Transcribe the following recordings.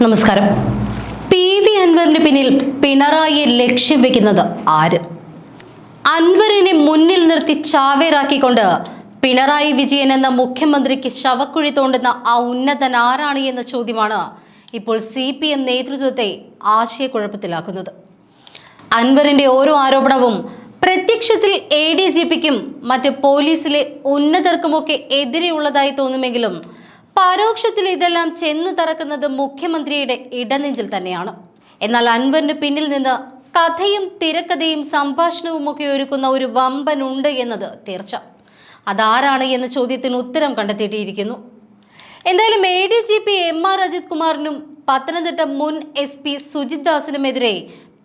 നമസ്കാരം. P V അൻവറിന് പിന്നിൽ പിണറായി ലക്ഷ്യം വെക്കുന്നത് ആര്? അൻവറിനെ മുന്നിൽ നിർത്തി ചാവേറാക്കിക്കൊണ്ട് പിണറായി വിജയൻ എന്ന മുഖ്യമന്ത്രിക്ക് ശവക്കുഴി തോണ്ടുന്ന ആ ഉന്നതൻ ആരാണ് എന്ന ചോദ്യമാണ് ഇപ്പോൾ സി പി എം നേതൃത്വത്തെ ആശയക്കുഴപ്പത്തിലാക്കുന്നത്. അൻവറിന്റെ ഓരോ ആരോപണവും പ്രത്യക്ഷത്തിൽ എ ഡി ജി പിക്കും മറ്റ് പോലീസിലെ ഉന്നതർക്കുമൊക്കെ എതിരെയുള്ളതായി തോന്നുമെങ്കിലും പരോക്ഷത്തിൽ ഇതെല്ലാം ചെന്നു തറക്കുന്നത് മുഖ്യമന്ത്രിയുടെ ഇടനെഞ്ചിൽ തന്നെയാണ്. എന്നാൽ അൻവറിന് പിന്നിൽ നിന്ന് കഥയും തിരക്കഥയും സംഭാഷണവും ഒക്കെ ഒരുക്കുന്ന ഒരു വമ്പൻ ഉണ്ട് എന്നത് തീർച്ച. അതാരാണ് എന്ന ചോദ്യത്തിന് ഉത്തരം കണ്ടെത്തിയിട്ടിരിക്കുന്നു. എന്തായാലും A D G P M R Ajith കുമാറിനും Pathanamthitta മുൻ S P Sujith ദാസിനുമെതിരെ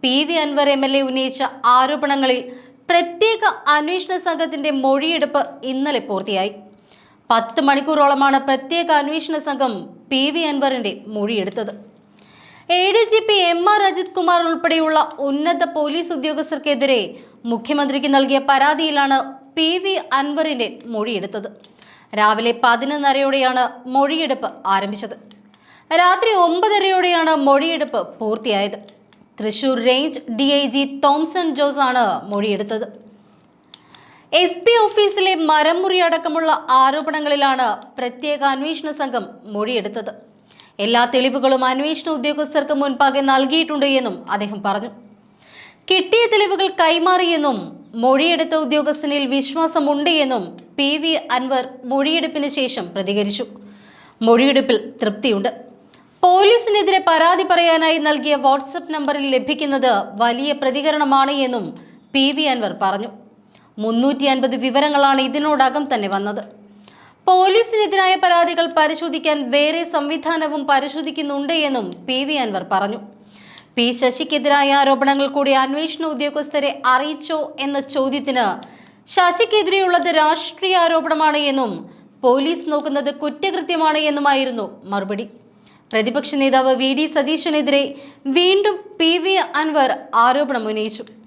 P V Anvar M L A ഉന്നയിച്ച ആരോപണങ്ങളിൽ പ്രത്യേക അന്വേഷണ സംഘത്തിന്റെ മൊഴിയെടുപ്പ് ഇന്നലെ പൂർത്തിയായി. പത്ത് മണിക്കൂറോളമാണ് പ്രത്യേക അന്വേഷണ സംഘം പി വി അൻവറിന്റെ മൊഴിയെടുത്തത്. A D G P M R Ajith Kumar ഉൾപ്പെടെയുള്ള ഉന്നത പോലീസ് ഉദ്യോഗസ്ഥർക്കെതിരെ മുഖ്യമന്ത്രിക്ക് നൽകിയ പരാതിയിലാണ് പി വി അൻവറിന്റെ മൊഴിയെടുത്തത്. രാവിലെ പതിനൊന്നരയോടെയാണ് മൊഴിയെടുപ്പ് ആരംഭിച്ചത്. രാത്രി ഒമ്പതരയോടെയാണ് മൊഴിയെടുപ്പ് പൂർത്തിയായത്. Thrissur range D I G Thomson Jose ആണ് മൊഴിയെടുത്തത്. എസ് പി ഓഫീസിലെ മരമുറി അടക്കമുള്ള ആരോപണങ്ങളിലാണ് പ്രത്യേക അന്വേഷണ സംഘം മൊഴിയെടുത്തത്. എല്ലാ തെളിവുകളും അന്വേഷണ ഉദ്യോഗസ്ഥർക്ക് മുൻപാകെ നൽകിയിട്ടുണ്ട് എന്നും അദ്ദേഹം പറഞ്ഞു. കിട്ടിയ തെളിവുകൾ കൈമാറിയെന്നും മൊഴിയെടുത്ത ഉദ്യോഗസ്ഥനിൽ വിശ്വാസമുണ്ട് എന്നും പി വി അൻവർ മൊഴിയെടുപ്പിന് ശേഷം പ്രതികരിച്ചു. മൊഴിയെടുപ്പിൽ തൃപ്തിയുണ്ട്. പോലീസിനെതിരെ പരാതി പറയാനായി നൽകിയ വാട്സപ്പ് നമ്പറിൽ ലഭിക്കുന്നത് വലിയ പ്രതികരണമാണ് എന്നും പി വി അൻവർ പറഞ്ഞു. മുന്നൂറ്റി അൻപത് വിവരങ്ങളാണ് ഇതിനോടകം തന്നെ വന്നത്. പോലീസിനെതിരായ പരാതികൾ പരിശോധിക്കാൻ വേറെ സംവിധാനവും പരിശോധിക്കുന്നുണ്ട് എന്നും പി വി അൻവർ പറഞ്ഞു. പി ശശിക്കെതിരായ ആരോപണങ്ങൾ കൂടി അന്വേഷണ ഉദ്യോഗസ്ഥരെ അറിയിച്ചോ എന്ന ചോദ്യത്തിന് ശശിക്കെതിരെയുള്ളത് രാഷ്ട്രീയ ആരോപണമാണ് എന്നും പോലീസ് നോക്കുന്നത് കുറ്റകൃത്യമാണ് എന്നുമായിരുന്നു മറുപടി. പ്രതിപക്ഷ നേതാവ് വി ഡി സതീശനെതിരെ വീണ്ടും പി വി അൻവർ ആരോപണം ഉന്നയിച്ചു.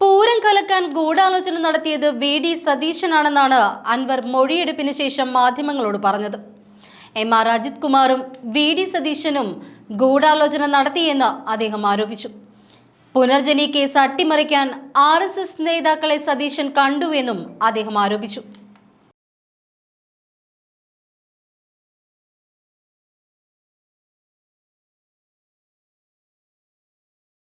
പൂരം കലക്കാൻ ഗൂഢാലോചന നടത്തിയത് വി ഡി സതീശനാണെന്നാണ് അൻവർ മൊഴിയെടുപ്പിന് ശേഷം മാധ്യമങ്ങളോട് പറഞ്ഞത്. എം ആർ അജിത് കുമാറും വി ഡി സതീശനും ഗൂഢാലോചന നടത്തിയെന്ന് അദ്ദേഹം ആരോപിച്ചു. പുനർജനി കേസ് അട്ടിമറിക്കാൻ ആർ എസ് എസ് നേതാക്കളെ സതീശൻ കണ്ടുവെന്നും അദ്ദേഹം ആരോപിച്ചു.